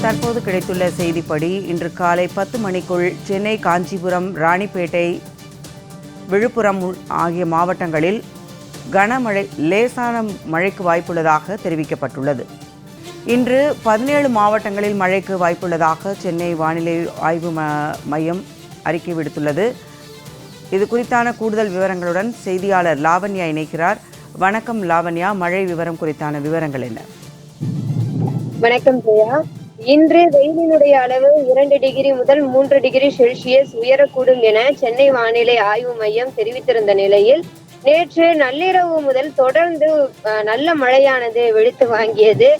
தற்போது கிடைத்துள்ள செய்திப்படி இன்று காலை பத்து மணிக்குள் சென்னை காஞ்சிபுரம் ராணிப்பேட்டை விழுப்புரம் ஆகிய மாவட்டங்களில் கனமழை லேசான மழைக்கு வாய்ப்புள்ளதாக தெரிவிக்கப்பட்டுள்ளது. இன்று பதினேழு மாவட்டங்களில் மழைக்கு வாய்ப்புள்ளதாக சென்னை வானிலை ஆய்வு ம- மையம் அறிக்கை விடுத்துள்ளது. இது குறித்தான கூடுதல் விவரங்களுடன் செய்தியாளர் லாவண்யா இணைக்கிறார். வணக்கம் லாவண்யா. மழை விவரம் குறித்தான விவரங்கள் என்ன? வணக்கம் ஜெயா. இன்று வெயிலினுடைய அளவு இரண்டு டிகிரி முதல் மூன்று டிகிரி செல்சியஸ் உயரக்கூடும் என சென்னை வானிலை ஆய்வு மையம் தெரிவித்திருந்த நிலையில் நேற்று நள்ளிரவு முதல் தொடர்ந்து நல்ல மழையானது வெளித்து வாங்கியது.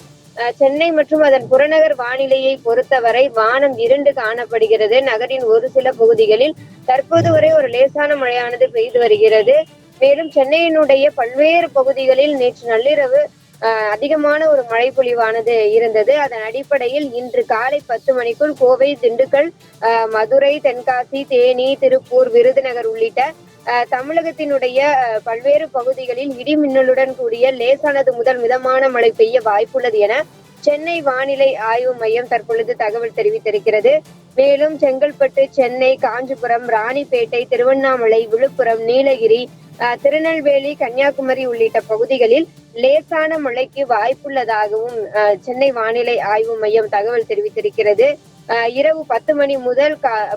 சென்னை மற்றும் அதன் புறநகர் வானிலையை பொறுத்தவரை வானம் இருண்டு காணப்படுகிறது. நகரின் ஒரு சில பகுதிகளில் தற்போது வரை ஒரு லேசான மழையானது பெய்து வருகிறது. மேலும் சென்னையினுடைய பல்வேறு பகுதிகளில் நேற்று நள்ளிரவு அதிகமான ஒரு மழை பொழிவானது இருந்தது. அதன் அடிப்படையில் இன்று காலை பத்து மணிக்குள் கோவை திண்டுக்கல் மதுரை தென்காசி தேனி திருப்பூர் விருதுநகர் உள்ளிட்ட தமிழகத்தினுடைய பல்வேறு பகுதிகளில் இடி மின்னலுடன் கூடிய லேசானது முதல் மிதமான மழை பெய்ய வாய்ப்புள்ளது என சென்னை வானிலை ஆய்வு மையம் தற்பொழுது தகவல் தெரிவித்திருக்கிறது. மேலும் செங்கல்பட்டு சென்னை காஞ்சிபுரம் ராணிப்பேட்டை திருவண்ணாமலை விழுப்புரம் நீலகிரி ஆஹ் திருநெல்வேலி கன்னியாகுமரி உள்ளிட்ட பகுதிகளில் லேசான மழைக்கு வாய்ப்புள்ளதாகவும் சென்னை வானிலை ஆய்வு மையம் தகவல் தெரிவித்திருக்கிறது. இரவு பத்து மணி முதல்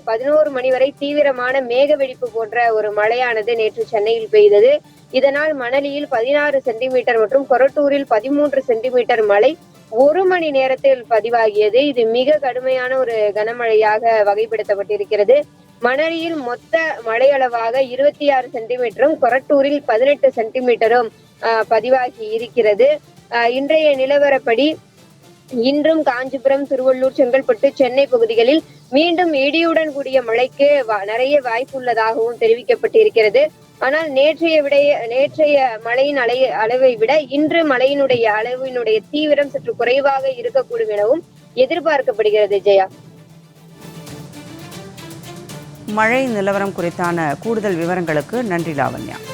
பதினோரு மணி வரை தீவிரமான மேக வெடிப்பு போன்ற ஒரு மழையானது நேற்று சென்னையில் பெய்தது. இதனால் மணலியில் பதினாறு சென்டிமீட்டர் மற்றும் கொரட்டூரில் பதிமூன்று சென்டிமீட்டர் மழை ஒரு மணி நேரத்தில் பதிவாகியது. இது மிக கடுமையான ஒரு கனமழையாக வகைப்படுத்தப்பட்டிருக்கிறது. மணலியில் மொத்த மழையளவாக இருபத்தி ஆறு சென்டிமீட்டரும் கொரட்டூரில் பதினெட்டு சென்டிமீட்டரும் ஆஹ், பதிவாகி இருக்கிறது. இன்றைய நிலவரப்படி இன்றும் காஞ்சிபுரம் திருவள்ளூர் செங்கல்பட்டு சென்னை பகுதிகளில் மீண்டும் இடியுடன் கூடிய மழைக்கு வ- நிறைய வாய்ப்புள்ளதாகவும் தெரிவிக்கப்பட்டிருக்கிறது. ஆனால் நேற்றைய விட நேற்றைய மழையின் அலை அளவை விட இன்று மழையினுடைய அளவினுடைய தீவிரம் சற்று குறைவாக இருக்கக்கூடும் எனவும் எதிர்பார்க்கப்படுகிறது ஜெயா. மழை நிலவரம் குறித்தான கூடுதல் விவரங்களுக்கு நன்றி லாவண்யா.